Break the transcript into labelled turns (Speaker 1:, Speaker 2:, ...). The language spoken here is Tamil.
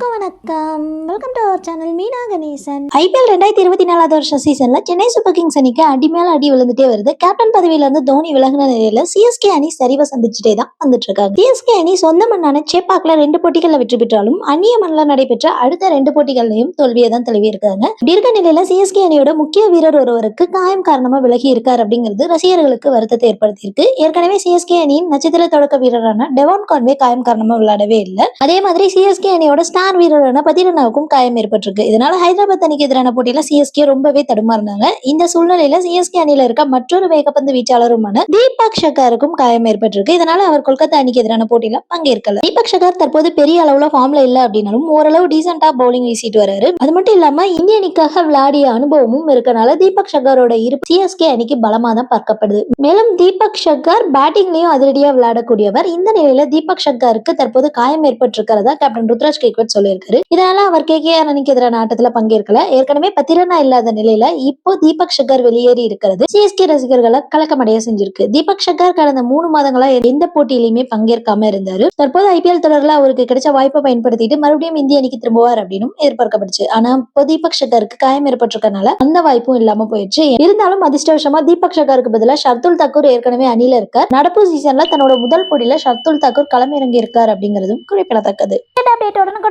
Speaker 1: எல்லாருக்கும் வணக்கம். Welcome to our channel Meena Ganesan. IPL ரெண்டாயிரத்தி இருபத்தி நாலாவது வருஷம் சீசன்ல சென்னை சூப்பர் கிங்ஸ் அணிக்கு அடி மேல அடி விழுந்துட்டே வருது. கேப்டன் பதவியில இருந்து தோனி விலகின நிலையில சிஎஸ்கே அணி சரிவை சந்திச்சுட்டே தான் வந்துட்டு இருக்காங்க சிஎஸ்கே அணி சொந்த மண்ணான சேப்பாக்ல ரெண்டு போட்டிகள்ல வெற்றி பெற்றாலும் அந்நிய மண்ணில் நடைபெற்ற அடுத்த ரெண்டு போட்டிகள்லையும் தோல்வியை தான் தழுவி இருக்காங்க இப்படி இருக்க நிலையில சிஎஸ்கே அணியோட முக்கிய வீரர் ஒருவருக்கு காயம் காரணமா விலகி இருக்கார் அப்படிங்கிறது ரசிகர்களுக்கு வருத்தத்தை ஏற்படுத்தியிருக்கு. ஏற்கனவே சிஎஸ்கே அணியின் நட்சத்திர தொடக்க வீரரான டெவான் கான்வே காயம் காரணமா விளையாடவே இல்லை. அதே மாதிரி சிஎஸ்கே அணியோட ஸ்டார் வீரரான பதிரனாவுக்கும் காயம் ஏற்பட்டிருக்கு. இதனால ஹைதராபாத் அணிக்கு எதிரான போட்டியில சிஎஸ்கே ரொம்பவே தடுமாறினாங்க. இந்த சூழ்நிலையில சிஎஸ்கே அணியில இருக்க மற்றொரு வேகப்பந்து வீச்சாளருமான தீபக் ஷக்காருக்கும் காயம் ஏற்பட்டிருக்கு. இதனால அவர் கொல்கத்தா அணிக்கு எதிரான போட்டியில பங்கேற்கல. தீபக் ஷக்கார் தற்போது பெரிய அளவுல ஃபார்ம்ல இல்ல அப்படின்னாலும் ஓரளவு டீசென்டா பவுலிங் வீசிட்டு வராரு. அது மட்டும் இல்லாம இந்திய அணிக்காக விளையாடிய அனுபவமும் இருக்கனால தீபக் ஷக்காரோட இருப்பு சிஎஸ்கே அணிக்கு பலமா தான் பார்க்கப்படுது. மேலும் தீபக் ஷக்கார் பேட்டிங்லயும் அதிரடியா விளையாடக்கூடியவர். இந்த நிலையில தீபக் ஷக்காருக்கு தற்போது காயம் ஏற்பட்டிருக்கிறதா கேப்டன் ருத்ராஜ் கேக்வட் சொல்லியிருக்காரு. இதனால அவர் கே. கே. அணிக்கு எதிரான ஆட்டத்துல பங்கேற்கல. ஏற்கனவே பத்திரனா இல்லாத நிலையில இப்போ தீபக் ஷக்கர் வெளியேறி இருக்கிறது. சிஎஸ்கே ரசிகர்களை கலக்கமடைய செஞ்சிருக்கு. தீபக் ஷக்கர் கடந்த மூணு மாதங்களா எந்த போட்டியிலுமே பங்கேற்காம இருந்தாரு. தற்போது ஐபிஎல் தொடர்ல அவருக்கு கிடைச்ச வாய்ப்பை பயன்படுத்திட்டு மறுபடியும் இந்திய அணிக்கு திரும்புவார் அப்படின்னு எதிர்பார்க்கப்படுச்சு. ஆனா இப்போ தீபக் ஷக்கருக்கு காயம் ஏற்பட்டிருக்கனால அந்த வாய்ப்பும் இல்லாம போயிடுச்சு. இருந்தாலும் அதிர்ஷ்டவசமா தீபக் ஷக்கருக்கு பதிலா ஷர்துல் தாக்கூர் ஏற்கனவே அணியில இருக்கார். நடப்பு சீசன்ல தன்னோட முதல் போட்டியில ஷர்துல் தாக்கூர் களமிறங்கி இருக்கார் அப்படிங்கிறதும் குறிப்பிடத்தக்கது.